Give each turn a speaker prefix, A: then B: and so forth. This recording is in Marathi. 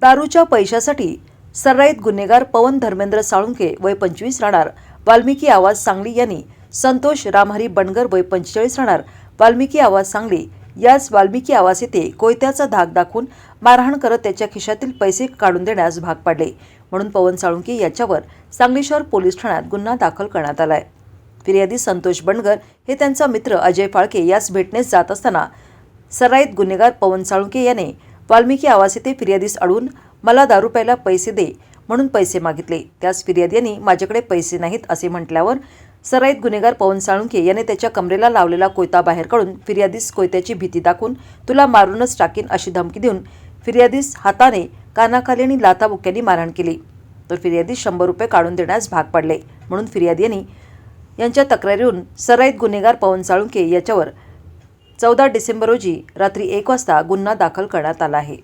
A: दारूच्या पैशासाठी सर्राईत गुन्हेगार पवन धर्मेंद्र साळुंके वय पंचवीस राहणार. वाल्मिकी आवाज सांगली यांनी संतोष रामहरी बनगर वय पंचेचाळीस राहणार. वाल्मिकी आवाज सांगली याच वाल्मिकी आवाज येथे कोयत्याचा धाक दाखवून मारहाण करत त्याच्या खिशातील पैसे काढून देण्यास भाग पाडले. म्हणून पवन साळुंके याच्यावर सांगली शहर पोलीस ठाण्यात गुन्हा दाखल करण्यात आलाय. फिर्यादी संतोष बनगर हे त्यांचा मित्र अजय फाळके यास भेटण्यास जात असताना सराईत गुन्हेगार पवन साळुंके याने वाल्मिकी आवास येथे फिर्यादीस अडून मला दारू प्यायला पैसे दे म्हणून पैसे मागितले. त्यास फिर्यादी यांनी माझ्याकडे पैसे नाहीत असे म्हटल्यावर सराईत गुन्हेगार पवन साळुंके याने त्याच्या कमरेला लावलेला कोयता बाहेर काढून फिर्यादीस कोयत्याची भीती दाखवून तुला मारूनच टाकीन अशी धमकी देऊन फिर्यादीस हाताने कानाखाली आणि लाथाबुक्यांनी मारहाण केली. तर फिर्यादीस शंभर रुपये काढून देण्यास भाग पडले. म्हणून फिर्यादी यांनी यांच्या तक्रारीहून सराईत गुन्हेगार पवन साळुंके याच्यावर चौदा डिसेंबर रोजी रात्री एक वाजता गुन्हा दाखल करण्यात आला आहे.